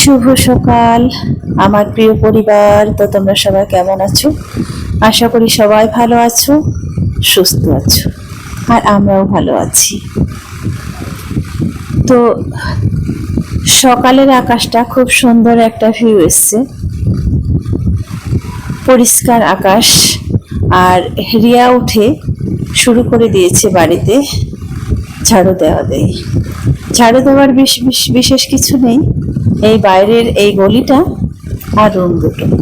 শুভ সকাল, আমার প্রিয় পরিবার। তো তোমরা সবাই কেমন আছো? আশা করি সবাই ভালো আছো, সুস্থ আছো, আর আমরাও ভালো আছি। তো সকালের আকাশটা খুব সুন্দর একটা ভিউ এসছে। পরিষ্কার আকাশ, আর রিয়া উঠে শুরু করে দিয়েছে বাড়িতে ঝাড়ু দেওয়া দেয়। ঝাড়ু দেওয়ার বিশ- বিশ- বিশেষ কিছু নেই। এই বাইরের এই গলিটা আর রুম দুটো।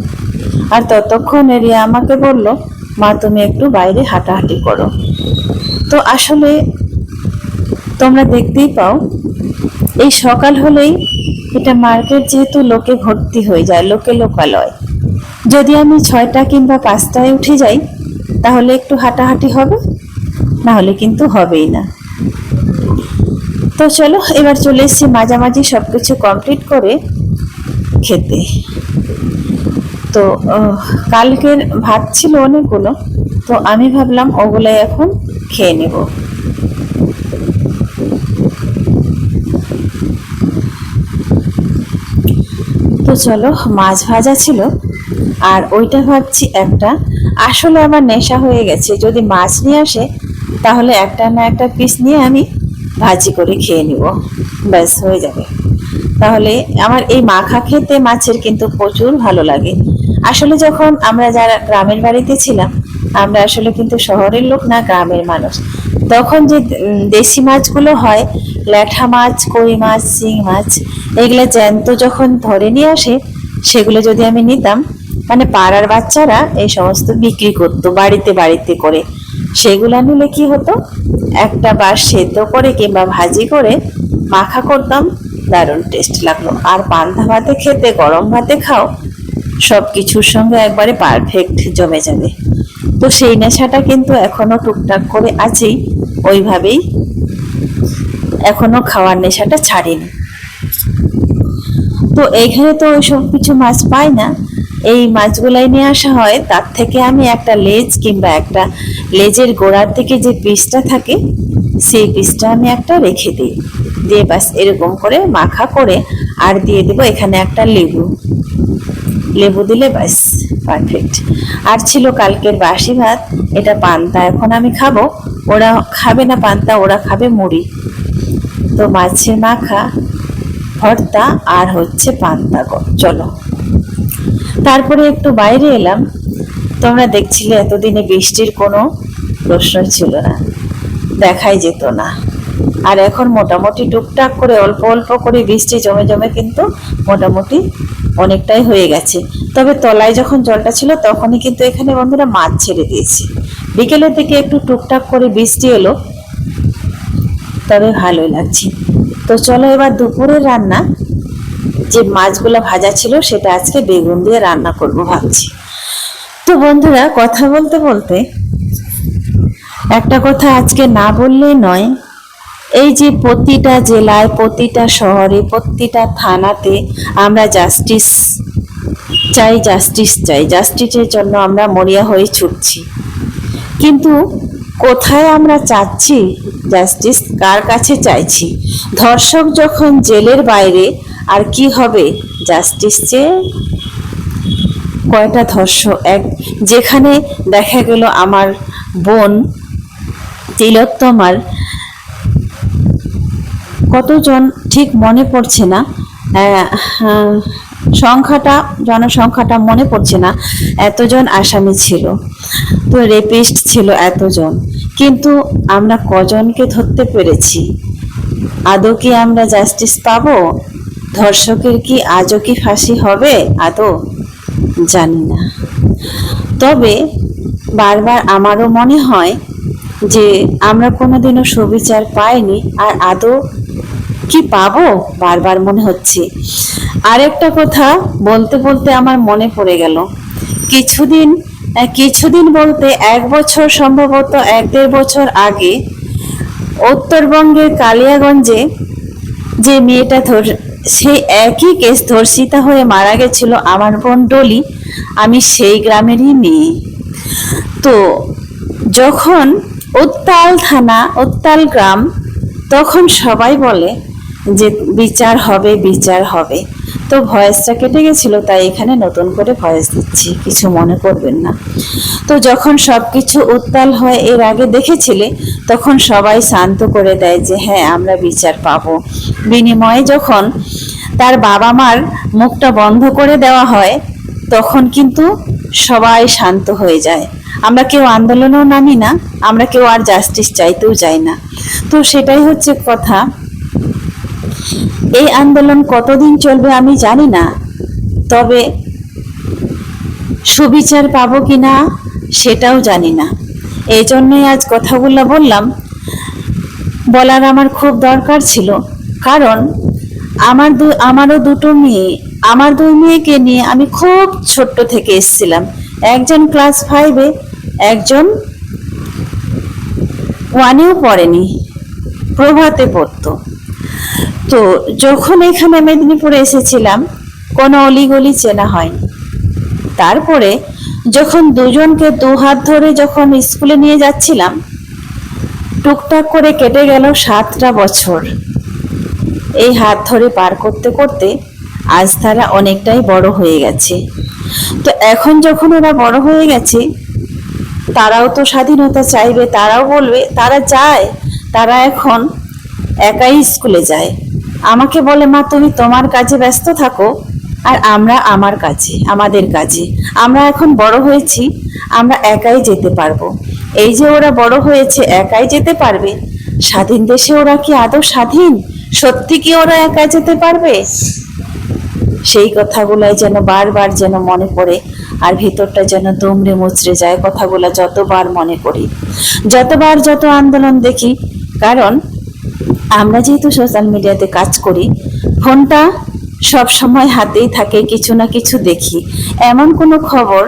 আর ততক্ষণ রিয়া আমাকে বলল, মা, তুমি একটু বাইরে হাঁটাহাঁটি করো। তো আসলে তোমরা দেখতেই পাও, এই সকাল হলেই এটা মার্কেট যেহেতু লোকে ভর্তি হয়ে যায়, লোকে লোকালয়। যদি আমি ছয়টা কিংবা পাঁচটায় উঠে যাই, তাহলে একটু হাঁটাহাঁটি হবে? না হলে কিন্তু হবেই না। তো চলো, এবার চলে এসেছি মাঝামাঝি সব কিছু কমপ্লিট করে খেতে। তো কালকের ভাত ছিল অনেকগুলো, তো আমি ভাবলাম ওগুলাই এখন খেয়ে নেব। তো চলো, মাছ ভাজা ছিল, আর ওইটা ভাবছি একটা। আসলে আমার নেশা হয়ে গেছে, যদি মাছ নিয়ে আসে, তাহলে একটা না একটা পিস নিয়ে আমি ভাজি করে খেয়ে নিব। ব্যাস, হয়ে যাবে। তাহলে আমার এই মাখা খেতে মাছের কিন্তু প্রচুর ভালো লাগে। আসলে যখন আমরা যারা গ্রামের বাড়িতে ছিলাম, আমরা আসলে কিন্তু শহরের লোক না, গ্রামের মানুষ। তখন যে দেশি মাছগুলো হয়, ল্যাঠা মাছ, কই মাছ শিং মাছ, এগুলো জ্যান্ত যখন ধরে নিয়ে আসে, সেগুলো যদি আমি নিতাম মানে পাড়ার বাচ্চারা এই সমস্ত বিক্রি করতো বাড়িতে বাড়িতে করে। সেগুলা নিলে কি হতো? একটা বার সেদ্ধ করে কিংবা ভাজি করে মাখা করতাম। দারুণ টেস্ট লাগল। আর পান্তা ভাতে খেতে, গরম ভাতে খাও সব কিছুর সঙ্গে একবারে পারফেক্ট জমে যাবে। তো সেই নেশাটা কিন্তু এখনও টুকটাক করে আছেই। ওইভাবেই এখনও খাওয়ার নেশাটা ছাড়িনি। তো এইখানে তো ওইসব কিছু মাছ পাই না। এই মাছগুলাই নিয়ে আসা হয়, তার থেকে আমি একটা লেজ কিংবা একটা লেজের গোড়ার থেকে যে পিসটা থাকে, সেই পিসটা আমি একটা রেখে দিই। দিয়ে বাস এরকম করে মাখা করে আর দিয়ে দেবো এখানে একটা লেবু। লেবু দিলে ব্যাস পারফেক্ট আর ছিল কালকের বাসি ভাত, এটা পান্তা এখন আমি খাব। ওরা খাবে না পান্তা, ওরা খাবে মুড়ি। তো মাছের মাখা, ভর্তা আর হচ্ছে পান্তা চলো। তারপরে একটু বাইরে এলাম। তোমরা দেখছিলে এতদিনে বৃষ্টির কোনো প্রশ্ন ছিল না। দেখাই যেত না। আর এখন মোটামুটি টুকটাক করে, অল্প অল্প করে বৃষ্টি জমে জমে কিন্তু মোটামুটি অনেকটাই হয়ে গেছে। তবে তলায় যখন জলটা ছিল তখনই কিন্তু এখানে বন্ধুরা মাছ ছেড়ে দিয়েছি। বিকেলের দিকে একটু টুকটাক করে বৃষ্টি এলো। তবে ভালোই লাগছে। তো চলো এবার দুপুরের রান্না। যে মাছগুলো ভাজা ছিল সেটা আজকে বেগুন দিয়ে রান্না করব ভাবছি। তো বন্ধুরা, কথা বলতে বলতে একটা কথা আজকে না বললেই নয়, এই যে প্রতিটা জেলায়, প্রতিটা শহরে, প্রতিটা থানাতে আমরা জাস্টিস চাই জাস্টিস চাই। জাস্টিসের জন্য আমরা মরিয়া হয়ে ছুটছি। কিন্তু কোথায় আমরা চাচ্ছি? জাস্টিস কার কাছে চাইছি? ধর্ষক যখন জেলের বাইরে আর কি হবে? জাস্টিস চেয়ে কয়টা ধর্ষক? এক, যেখানে দেখা গেল আমার বোন তিলোত্তমার কতজন ঠিক মনে পড়ছে না। সংখ্যাটা, জনসংখ্যাটা মনে পড়ছে না। এতজন আসামি ছিল। তো রেপিস্ট ছিল এতজন। কিন্তু আমরা কজনকে ধরতে পেরেছি? আদৌ কি আমরা জাস্টিস পাবো? ধর্ষকের কি আজও কি ফাঁসি হবে? আদৌ জানি না। তবে বারবার আমারও মনে হয় যে আমরা কোনোদিনও সুবিচার পাইনি, আর আদৌ কি পাবো? বারবার মনে হচ্ছে। আরেকটা কথা বলতে বলতে আমার মনে পড়ে গেল। কিছুদিন কিছুদিন বলতে এক বছর সম্ভবত এক দেড় বছর আগে উত্তরবঙ্গের কালিয়াগঞ্জে যে মেয়েটা সেই একই কেস ধর্ষিতা হয়ে মারা গেছিল আমার বোন ডলি, আমি সেই গ্রামেরই মেয়ে। তো যখন উত্তাল থানা উত্তাল গ্রাম, তখন সবাই বলে যে বিচার হবে বিচার হবে। তো ভয়েসটা কেটে গেছিল, তাই এখানে নতুন করে ভয়েস দিচ্ছি, কিছু মনে করবেন না। তো যখন সব কিছু উত্তাল হয়, এর আগে দেখেছিলে, তখন সবাই শান্ত করে দেয় যে হ্যাঁ আমরা বিচার পাবো। বিনিময়ে যখন তার বাবা মার মুখটা বন্ধ করে দেওয়া হয়, তখন কিন্তু সবাই শান্ত হয়ে যায়। আমরা কেউ আন্দোলনেও নামি না, আমরা কেউ আর জাস্টিস চাইতেও যাই না। তো সেটাই হচ্ছে কথা। এই আন্দোলন কতদিন চলবে আমি জানি না, তবে সুবিচার পাবো কি না সেটাও জানি না। এই জন্যই আজ কথাগুলো বললাম। বলার আমার খুব দরকার ছিল, কারণ আমার দু, আমারও দুটো মেয়ে, আমার দুই মেয়েকে নিয়ে আমি খুব ছোট্ট থেকে এসেছিলাম। একজন ক্লাস ফাইভে একজন ওয়ানেও পড়েনি, প্রভাতে পড়তো। তো যখন এখানে মেদিনীপুরে এসেছিলাম, কোনো অলিগলি চেনা হয়নি। তারপরে যখন দুজনকে দু হাত ধরে যখন স্কুলে নিয়ে যাচ্ছিলাম, টুকটাক করে কেটে গেল সাতটা বছর। এই হাত ধরে পার করতে করতে আজ তারা অনেকটাই বড় হয়ে গেছে। তো এখন যখন ওরা বড় হয়ে গেছে, তারাও তো স্বাধীনতা চাইবে, তারাও বলবে, তারা চায় তারা এখন একাই স্কুলে যায়। আমাকে বলে, মা, তুমি তোমার কাজে ব্যস্ত থাকো আর আমরা আমার কাজে, আমাদের কাজে। আমরা এখন বড় হয়েছি, আমরা একাই যেতে পারব। এই যে ওরা বড় হয়েছে, একাই যেতে পারবে? স্বাধীন দেশে ওরা কি আদৌ স্বাধীন? সত্যি কি ওরা একাই যেতে পারবে? সেই কথাগুলাই যেন বারবার যেন মনে পড়ে আর ভিতরটা যেন দুমড়ে মুচড়ে যায় কথাগুলো যতবার মনে করি। যতবার যত আন্দোলন দেখি, কারণ আমরা যেহেতু সোশ্যাল মিডিয়াতে কাজ করি, ফোনটা সব সময় হাতেই থাকে, কিছু না কিছু দেখি। এমন কোনো খবর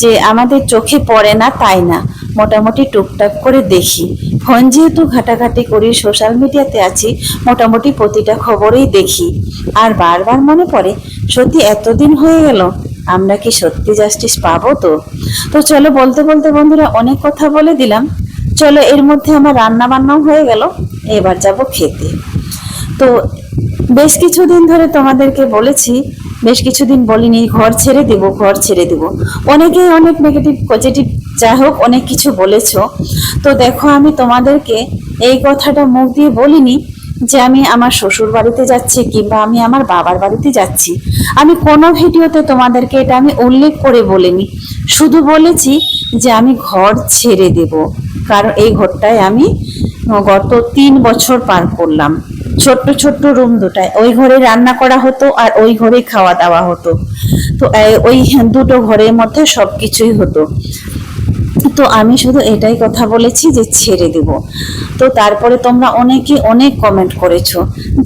যে আমাদের চোখে পড়ে না, তাই না। মোটামুটি টুকটাক করে দেখি। ফোন যেহেতু ঘাটাঘাটি করি সোশ্যাল মিডিয়াতে আছি, মোটামুটি প্রতিটা খবরেই দেখি। আর বারবার মনে পড়ে, সত্যি এতদিন হয়ে গেল, আমরা কি সত্যি জাস্টিস পাবো তো? তো চলো বলতে বলতে বন্ধুরা, অনেক কথা বলে দিলাম। চলো, এর মধ্যে আমার রান্না বান্নাও হয়ে গেল। এবার যাব খেতে। তো বেশ কিছুদিন ধরে তোমাদেরকে বলেছি, বেশ কিছুদিন বলিনি, ঘর ছেড়ে দেব, ঘর ছেড়ে দেব। অনেকেই অনেক নেগেটিভ পজিটিভ যাই হোক, অনেক কিছু বলেছ। তো দেখো, আমি তোমাদেরকে এই কথাটা মুখ দিয়ে বলিনি যে আমি আমার শ্বশুর বাড়িতে যাচ্ছি কিংবা আমি আমার বাবার বাড়িতে যাচ্ছি, আমি কোনো ভিডিওতে তোমাদেরকে এটা আমি উল্লেখ করে বলিনি। শুধু বলেছি যে আমি ঘর ছেড়ে দেব। কারণ এই ঘরটায় আমি গত তিন বছর পার করলাম। ছোট্ট ছোট্ট রুম দুটায়। ওই ঘরে রান্না করা হতো আর ওই ঘরে খাওয়া দাওয়া হতো। তো ওই দুটো ঘরের মধ্যে সব কিছুই হতো। তো আমি শুধু এটাই কথা বলেছি যে ছেড়ে দেব। তো তারপরে তোমরা অনেকে অনেক কমেন্ট করেছ।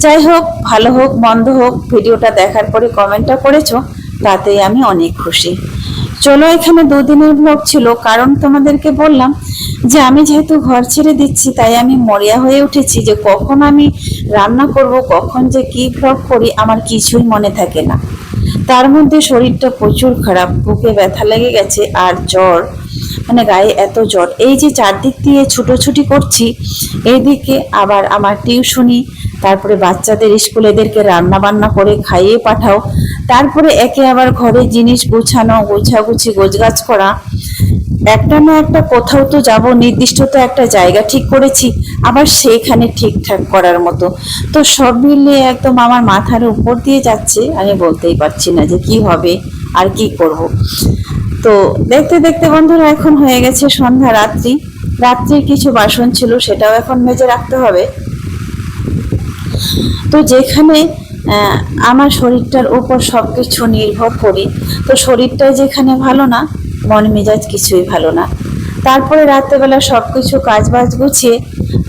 যাই হোক, ভালো হোক, মন্দ হোক, ভিডিওটা দেখার পরে কমেন্টটা করেছ, তাতেই আমি অনেক খুশি। চলো এখানে দুদিনের ব্লগ ছিল, কারণ তোমাদেরকে বললাম যে আমি যেহেতু ঘর ছেড়ে দিচ্ছি, তাই আমি মরিয়া হয়ে উঠেছি যে কখন আমি রান্না করব, কখন যে কি ব্লগ করি, আমার কিছুই মনে থাকে না। তার মধ্যে শরীরটা প্রচুর খারাপ, বুকে ব্যথা লেগে গেছে আর জ্বর মানে গায়ে এত জ্বর। এই যে চারদিক দিয়ে ছুটোছুটি করছি এইদিকে আবার আমার টিউশনি, তারপরে বাচ্চাদের স্কুল এদেরকে রান্না বান্না করে খাইয়ে পাঠাও, তারপরে একে আবার ঘরে জিনিস গুছানো, গোছাগুছি, গোছগাছ করা। একটা না একটা কোথাও তো যাব, নির্দিষ্ট তো একটা জায়গা ঠিক করেছি, আবার সেইখানে ঠিকঠাক করার মতো। তো সব মিলিয়ে একদম আমার মাথার উপর দিয়ে যাচ্ছে, আমি বলতেই পারছি না যে কি হবে, আর কি করব। তো দেখতে দেখতে বন্ধুরা এখন হয়ে গেছে সন্ধ্যা রাত্রি। রাত্রির কিছু বাসন ছিল, সেটাও এখন মেজে রাখতে হবে। তো যেখানে আমার শরীরটার উপর সব কিছু নির্ভর করি, তো শরীরটা যেখানে ভালো না, মন মেজাজ কিছুই ভালো না। তারপরে রাত্রেবেলা সব কিছু কাজ বাজ গুছিয়ে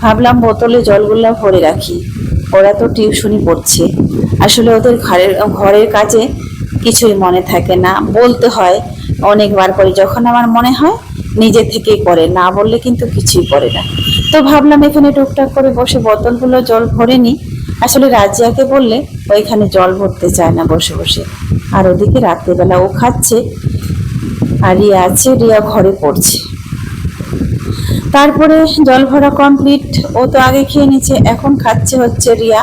ভাবলাম বোতলে জলগুলো ভরে রাখি। ওরা তো টিউশনি পড়ছে। আসলে ওদের ঘরের ঘরের কাজে কিছুই মনে থাকে না। বলতে হয় অনেকবার করে, যখন আমার মনে হয় নিজে থেকেই করে, না বললে কিন্তু কিছুই করে না। তো ভাবলাম এখানে টুকটাক করে বসে বোতলগুলো জল ভরে নিই। আসলে রাজিয়াকে বললে ওইখানে জল ভরতে চায় না বসে বসে। আর ওদিকে রাত্রেবেলা ও খাচ্ছে, আর রিয়া আছে, রিয়া ঘরে পড়ছে। তারপরে জল ভরা কমপ্লিট ও তো আগে খেয়ে নিচ্ছে এখন খাচ্ছে হচ্ছে রিয়া।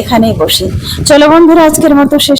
এখানেই বসে। চলো বন্ধুরা, আজকের মতো শেষ